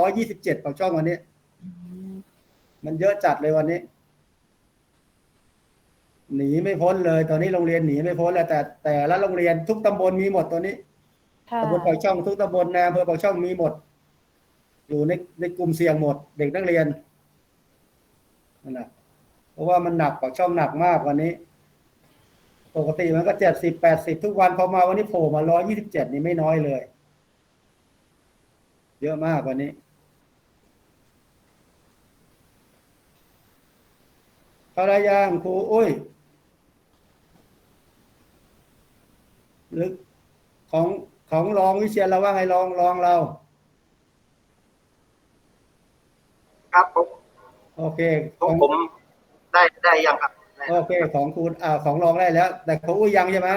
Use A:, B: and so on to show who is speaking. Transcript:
A: ร้อยยี่สิบเจ็ดปากช่องวันนี้
B: อืม
A: มันเยอะจัดเลยวันนี้ หนีไม่พ้นเลย ตอนนี้โรงเรียนหนีไม่พ้นแล้วแต่แต่ละโรงเรียนทุกตำบลมีหมดตอนนี้
B: ค่ะ
A: ตำบลปากช่องทุกตำบลในอำเภอปากช่องมีหมด อยู่ในในกลุ่มเสี่ยงหมด เด็กนักเรียนนั่นแหละเพราะว่ามันหนักปากช่องหนักมากวันนี้ ปกติมันก็เจ็ดสิบแปดสิบทุกวันพอมาวันนี้โผล่มาร้อยยี่สิบเจ็ดนี่ไม่น้อยเลย เยอะมากวันนี้ รรยางครูอุ้ยหรือของของรองวิเชียนเราว่าไงรองรองเรา
C: ครับผม
A: โอเค
C: ผมผมได้ได้ยังครับได้
A: โอเค ของคุณอ่าของรองได้แล้ว แต่ของอุ้ยยังใช่ไหม